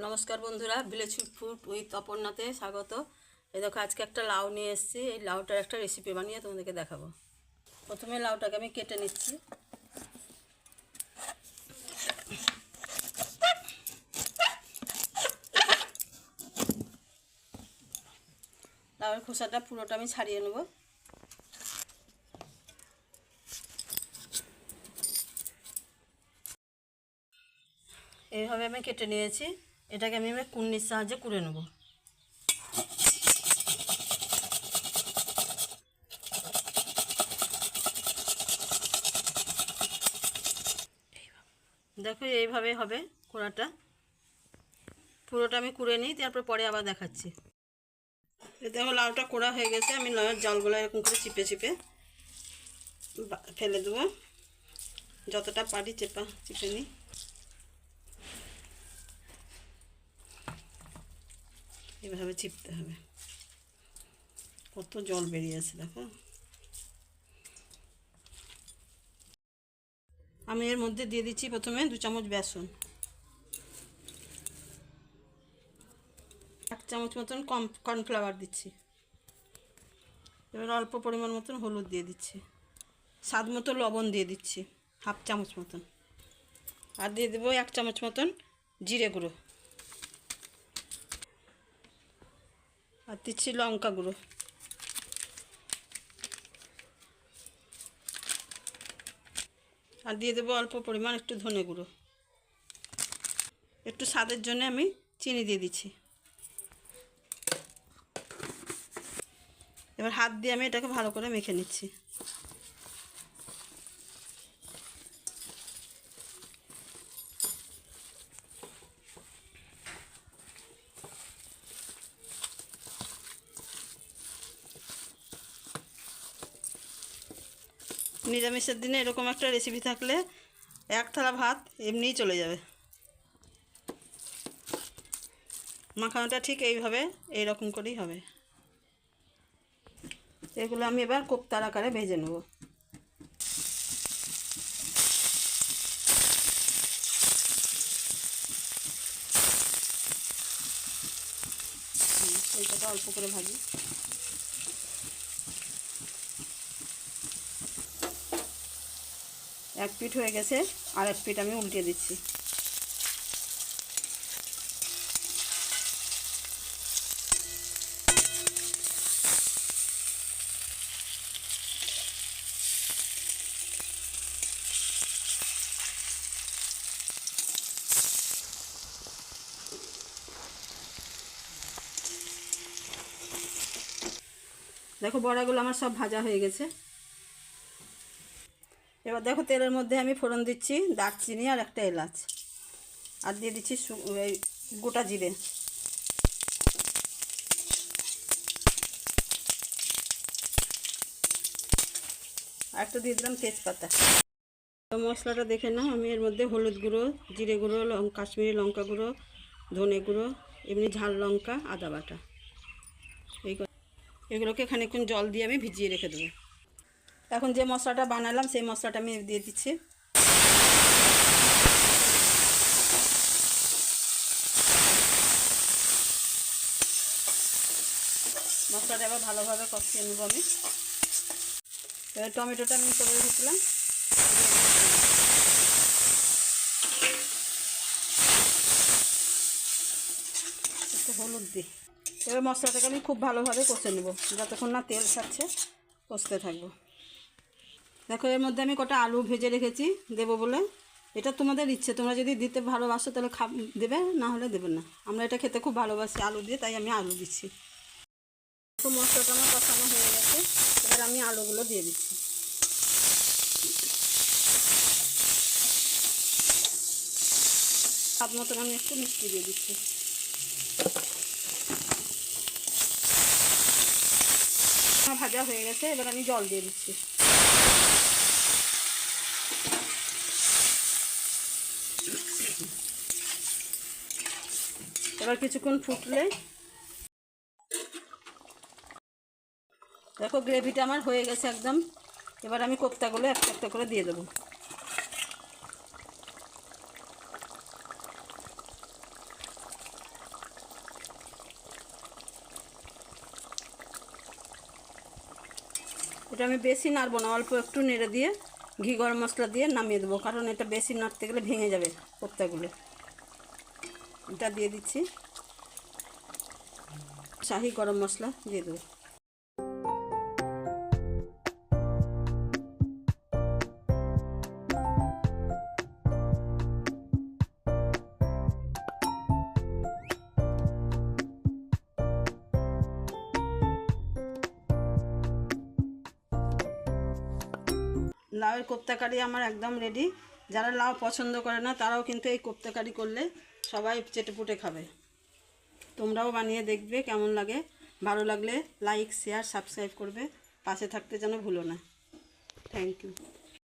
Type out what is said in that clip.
নমস্কার বন্ধুরা village food with অপর্ণাতে স্বাগত। এই দেখো, আজকে একটা লাউ নিয়ে এসেছি। এই লাউটার একটা রেসিপি বানিয়ে তোমাদেরকে দেখাবো। প্রথমে লাউটাকে আমি কেটে নিচ্ছি। লাউয়ের খোসাটা পুরোটা আমি ছাড়িয়ে নেব। এইভাবে আমি কেটে নিয়েছি। এটাকে আমি এবার কুন্নির সাহায্যে কুড়ে নেব। দেখো, এইভাবে হবে কোড়াটা। পুরোটা আমি কুড়ে নিই, তারপর পরে আবার দেখাচ্ছি। দেখো লাউটা কোড়া হয়ে গেছে, আমি লাউয়ের জলগুলো এরকম করে চিপে চিপে ফেলে দেবো। যতটা পারি চেপা, চিপে নিই। এভাবে চিপতে হবে। কত জল বেরিয়ে বেরিয়েছে দেখো। আমি এর মধ্যে দিয়ে দিচ্ছি প্রথমে দু চামচ বেসন। এক চামচ মতন কম, কর্নফ্লাওয়ার দিচ্ছি। এবার অল্প পরিমাণ মতন হলুদ দিয়ে দিচ্ছি। স্বাদ মতো লবণ দিয়ে দিচ্ছি, হাফ চামচ মতন। আর দিয়ে দেবো এক চামচ মতন জিরে গুঁড়ো। আর দিচ্ছি লঙ্কা গুঁড়ো। আর দিয়ে দেবো অল্প পরিমাণ একটু ধনে গুঁড়ো। একটু স্বাদের জন্য আমি চিনি দিয়ে দিচ্ছি। এবার হাত দিয়ে আমি এটাকে ভালো করে মেখে নিচ্ছি। নিরামিষের দিনে এরকম একটা রেসিপি থাকলে এক থালা ভাত এমনিই চলে যাবে। মাখানোটা ঠিক এইভাবে, এইরকম করেই হবে। এগুলো আমি এবার কোপ্তার আকারে ভেজে নেব। এইটাকে অল্প করে ভাজি। এক পিঠ হয়ে গেছে, আর এক পিঠ আমি উল্টে দিচ্ছি। দেখো বড়াগুলো আমার সব ভাজা হয়ে গেছে। এবার দেখো তেলের মধ্যে আমি ফোড়ন দিচ্ছি দারচিনি আর একটা এলাচ। আর দিয়ে দিচ্ছি গোটা জিরে। আর একটু দিয়ে দিলাম তেজপাতা। মশলাটা দেখে না আমি এর মধ্যে হলুদ গুঁড়ো, জিরে গুঁড়ো কাশ্মীরি লঙ্কা গুঁড়ো, ধনে গুঁড়ো, এমনি ঝাল লঙ্কা, আদা বাটা। এই এগুলোকে খানিকক্ষণ জল দিয়ে আমি ভিজিয়ে রেখে দেবো। এখন যে মশলাটা বানালাম, সেই মশলাটা আমি দিয়ে দিচ্ছি। মশলাটা এবার ভালোভাবে কষিয়ে নেব আমি। এবার টমেটোটা আমি করে রেখেছিলাম হলুদ দিই। এবার মশলাটাকে আমি খুব ভালোভাবে কষে নেব, যতক্ষণ না তেল ছাড়ছে, কষতে থাকব। দেখো, এর মধ্যে আমি কটা আলু ভেজে রেখেছি, দেবো বলে। এটা তোমাদের ইচ্ছে, তোমরা যদি দিতে ভালোবাসো তাহলে খা, দেবে, না হলে দেবে না। আমরা এটা খেতে খুব ভালোবাসি আলু দিয়ে, তাই আমি আলু দিচ্ছি। তো মশলাটা আমার কষানো হয়ে গেছে, এবার আমি আলুগুলো দিয়ে দিচ্ছি। স্বাদ মতন আমি একটু মিষ্টি দিয়ে দিচ্ছি। ভাজা হয়ে গেছে, এবার আমি জল দিয়ে দিচ্ছি। এবার কিছুক্ষণ ফুটলে। দেখো, গ্রেভিটা আমার হয়ে গেছে একদম। এবার আমি কোপ্তাগুলো একটা একটা করে দিয়ে দেবো। এটা আমি বেশি নাড়বো না, অল্প একটু নেড়ে দিয়ে ঘি, গরম মশলা দিয়ে নামিয়ে দেবো, কারণ এটা বেশি নাড়তে গেলে ভেঙে যাবে কোপ্তাগুলো। এটা দিয়ে দিচ্ছি। শাহি গরম মশলা দিয়ে দেবো। লাউয়ের কোপ্তা কারি আমার একদম রেডি যারা লাউ পছন্দ করে না, তারাও কিন্তু এই কোপ্তাকারি করলে সবাই চেটেপুটে খাবে। তোমরাও বানিয়ে দেখবে কেমন লাগে। ভালো লাগলে লাইক শেয়ার সাবস্ক্রাইব করবে। পাশে থাকতে যেন ভুলো না। Thank you